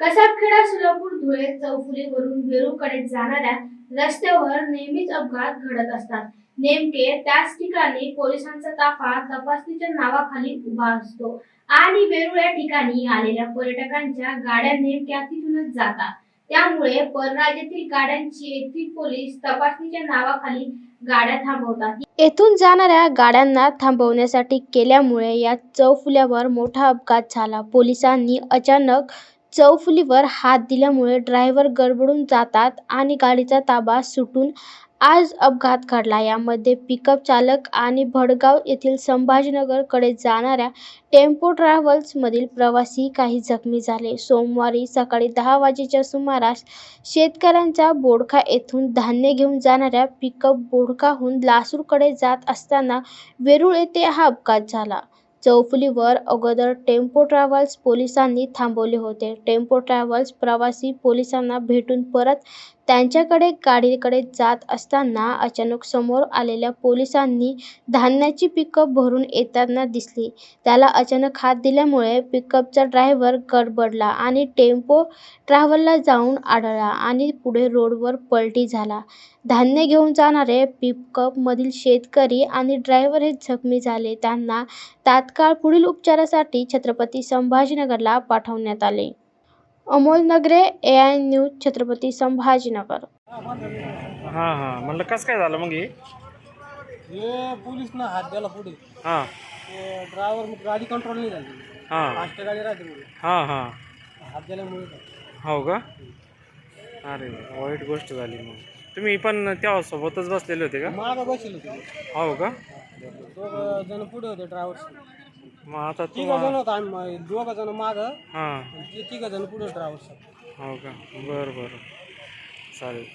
कसाबखेडा सोलापूर धुळे चौफुलीवरून वेरूकडे जाणाऱ्या रस्त्यावर नेहमीच अपघात घडत असतात. नेमके त्याच ठिकाणी पोलिसांचा ताफा तपासणीच्या नावाखाली उभा असतो आणि वेरूळ या ठिकाणी आलेल्या पर्यटकांच्या गाड्या नेमक्या तिथूनच जातात. त्यामुळे परराज्यातील गाड्यांची येथील पोलीस तपासणीच्या नावाखाली गाड्या थांबवतात. येथून जाणाऱ्या गाड्यांना थांबवण्यासाठी केल्यामुळे या चौफुल्यावर मोठा अपघात झाला. पोलिसांनी अचानक चौफुलीवर हात दिल्यामुळे ड्रायव्हर गडबडून जातात आणि गाडीचा ताबा सुटून आज अपघात घडला. यामध्ये पिकअप चालक आणि भडगाव येथील संभाजीनगरकडे जाणाऱ्या टेम्पो ट्रॅव्हल्समधील प्रवासी काही जखमी झाले. सोमवारी सकाळी दहा वाजेच्या सुमारास शेतकऱ्यांच्या बोडखा येथून धान्य घेऊन जाणाऱ्या पिकअप बोडखाहून लासूरकडे जात असताना वेरूळ येथे हा अपघात झाला. चौफुलीवर अगोदर टेम्पो ट्रॅव्हल्स पोलिसांनी थांबवले होते. टेम्पो ट्रॅव्हल्स प्रवासी पोलिसांना भेटून परत त्यांच्याकडे गाडीकडे जात असताना अचानक समोर आलेल्या पोलिसांनी धान्याची पिकअप भरून येताना दिसली. त्याला अचानक हात दिल्यामुळे पिकअपचा ड्रायव्हर गडबडला आणि टेम्पो ट्रॅव्हलला जाऊन आढळला आणि पुढे रोडवर पलटी झाला. धान्य घेऊन जाणारे पिकअपमधील शेतकरी आणि ड्रायव्हर हे जखमी झाले. त्यांना तात्काळ पुढील उपचारासाठी छत्रपती संभाजीनगरला पाठवण्यात आले. Amol Nagare A I news Chhatrapati Sambhajinagar. हां हां. म्हणलं कसं काय झालं मग हे? हे पोलीसनं हात द्यायला पुढे. हां. ते ड्रायव्हर गाडी कंट्रोल नाही झाली. हां. फास्ट गाडी राहते पुढे हां हां. हात द्यायल्यामुळे हो का? अरे वाईट गोष्ट झाली मग. तुम्ही पण तेव्हा सोबतच बसलेले होते का? मागं बसेल होते. हो का? दोघं जण पुढे होते ड्रायव्हर मग आता तिघ जण होता आम्ही दोघं जण मागं. हां. तिघ जण पुढे ड्रायव्हर हो का? बरं बरं. चालेल.